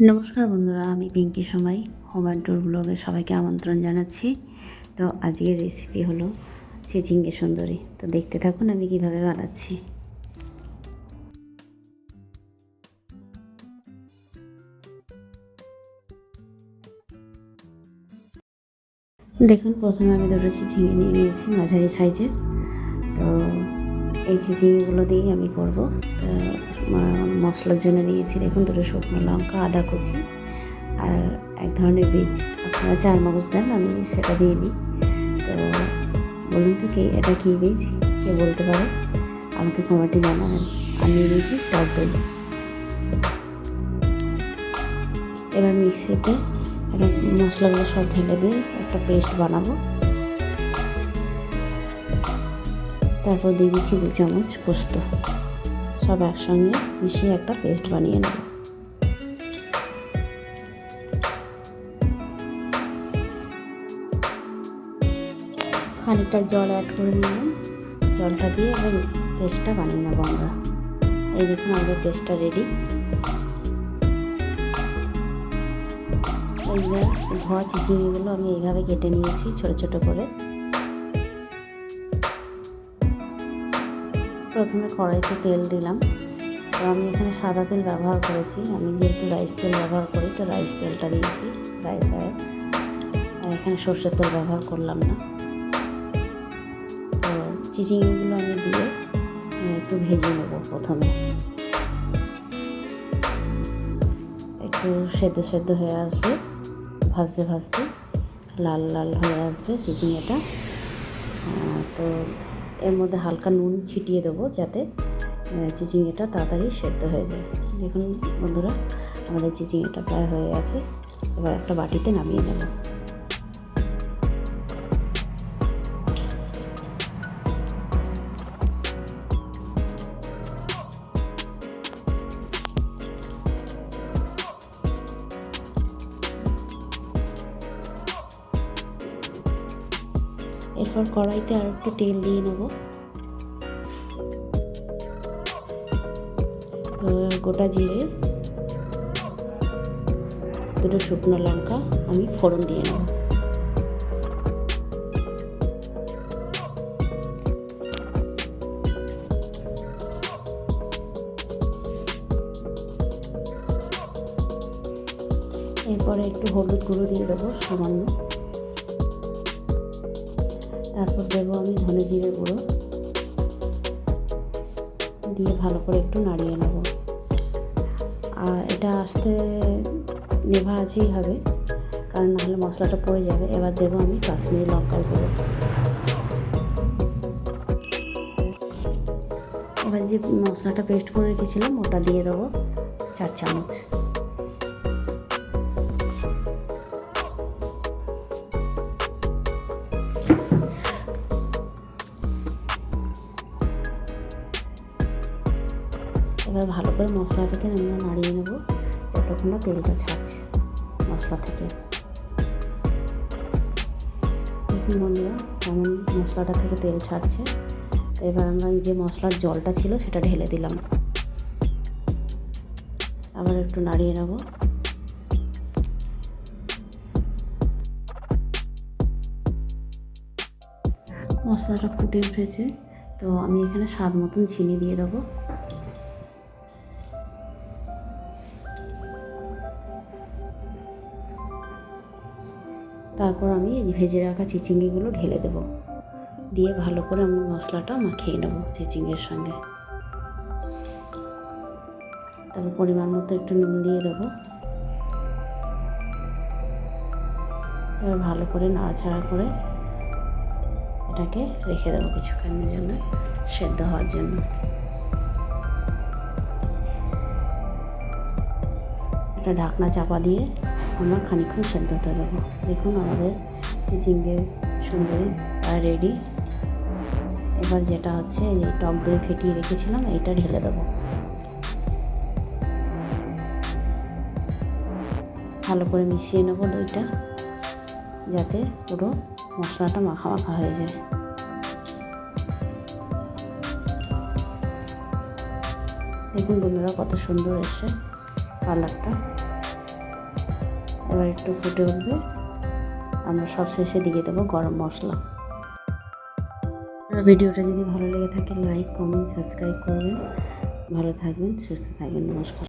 নমস্কার বন্ধুরা, আমি পিঙ্কি সময় হোম অ্যান্ড ট্যুর ব্লগে সবাইকে আমন্ত্রণ জানাচ্ছি। তো আজকের রেসিপি হলো চিচিঙ্গে সুন্দরী। তো দেখতে থাকুন আমি কীভাবে বানাচ্ছি। দেখুন, প্রথমে আমি দুটো চিচিঙ্গে নিয়ে নিয়েছি মাঝারি সাইজের। তো এই চিচিঙ্গেগুলো দিয়েই আমি করব। তো মশলার জন্য নিয়েছি, দেখুন, দুটো শুকনো লঙ্কা, আদা কুচি আর এক ধরনের বীজ। আপনারা চার মগজ দেন, আমি সেটা দিয়ে নিই। তো, বলুন তো কে, এটা কী বীজ? কে বলতে পারে? আমাকে কমেন্টে জানাবেন। নিয়ে নিয়েছি টক দই এবার মিক্সিতে মশলাগুলো সব ঢেলে দিয়ে একটা পেস্ট বানাবো। তারপর দিয়ে দিচ্ছি দু চামচ পোস্ত। সব একসঙ্গে মিশিয়ে একটা পেস্ট বানিয়ে নেব। খানিকটা জল অ্যাড করে নিলাম। জলটা দিয়ে এবার পেস্টটা বানিয়ে নেব আমরা। এই দেখুন আমাদের পেস্টটা রেডি এই যে ধোয়া চিচিঙ্গিগুলো আমি এইভাবে কেটে নিয়েছি ছোট ছোট করে। প্রথমে কড়াইতে তেল দিলাম। তো আমি এখানে সাদা তেল ব্যবহার করেছি। আমি যেহেতু রাইস তেল ব্যবহার করি তো রাইস তেলটা দিয়েছি রাইস অয়েল এখানে সর্ষের তেল ব্যবহার করলাম না। তো চিচিঙ্গিগুলো আমি দিয়ে একটু ভেজে নেব প্রথমে। একটু সেদ্ধ সেদ্ধ হয়ে আসবে ভাজতে ভাজতে লাল লাল হয়ে আসবে আহ, তো এর মধ্যে হালকা নুন ছিটিয়ে দেবো যাতে চিচিংটা তাড়াতাড়ি সেদ্ধ হয়ে যায়। দেখুন বন্ধুরা, আমাদের চিচিংটা প্রায় হয়ে গেছে। এবার একটা বাটিতে নামিয়ে নেব। এরপর কড়াইতে আর একটু তেল দিয়ে নেব। এবার গোটা জিরে, দুটো শুকনো লঙ্কা আমি ফোড়ন দিয়ে নেব। এরপরে একটু হলুদ গুঁড়ো দিয়ে দেবো সামান্য। তারপর দেবো আমি ধনে জিরে গুঁড়ো। দিয়ে ভালো করে একটু নাড়িয়ে নেব। আর এটা আসতে নেভা আছেই হবে, কারণ নাহলে মশলাটা পড়ে যাবে। এবার দেবো আমি কাশ্মীরি লঙ্কার গুঁড়ো। এবার যে মশলাটা পেস্ট করে রেখেছিলাম, ওটা দিয়ে দেবো চার চামচ। এবার ভালো করে মশলাটাকে আমরা নাড়িয়ে নেব। যতক্ষণ না তেলটা ছাড়ছে মশলা থেকে। দেখুন বন্ধুরা, কেমন মশলাটা থেকে তেল ছাড়ছে। এবার আমরা এই যে মশলার জলটা ছিল, সেটা ঢেলে দিলাম। আবার একটু নাড়িয়ে নেব। মশলাটা ফুটে উঠেছে। তো আমি এখানে স্বাদ মতন চিনি দিয়ে দেবো। তারপর আমি ভেজে রাখা চিচিঙ্গিগুলো ঢেলে দেবো। দিয়ে ভালো করে আমি মশলাটা মাখিয়ে নেব চিচিঙ্গের সঙ্গে। তারপর পরিমাণ মতো একটু নুন দিয়ে দেবো। এবার ভালো করে নাড়াচাড়া করে এটাকে রেখে দেবো কিছুক্ষণের জন্য সেদ্ধ হওয়ার জন্য। একটা ঢাকনা চাপা দিয়ে আমরা খানিকক্ষণ সেদ্ধ হতে দেবো দেখুন আমাদের চিচিঙ্গে সুন্দরী প্রায় রেডি এবার যেটা হচ্ছে, এই টক দই ফেটিয়ে রেখেছিলাম, এইটা ঢেলে দেবো। ভালো করে মিশিয়ে নেব দইটা, যাতে পুরো মশলাটা মাখা মাখা হয়ে যায়। দেখুন বন্ধুরা কত সুন্দর এসছে কালারটা। এবার একটু ফুটে উঠবে। আমরা সব শেষে দিয়ে দেবো গরম মশলা। ভিডিওটা যদি ভালো লেগে থাকে লাইক কমেন্ট সাবস্ক্রাইব করবেন। ভালো থাকবেন, সুস্থ থাকবেন, নমস্কার।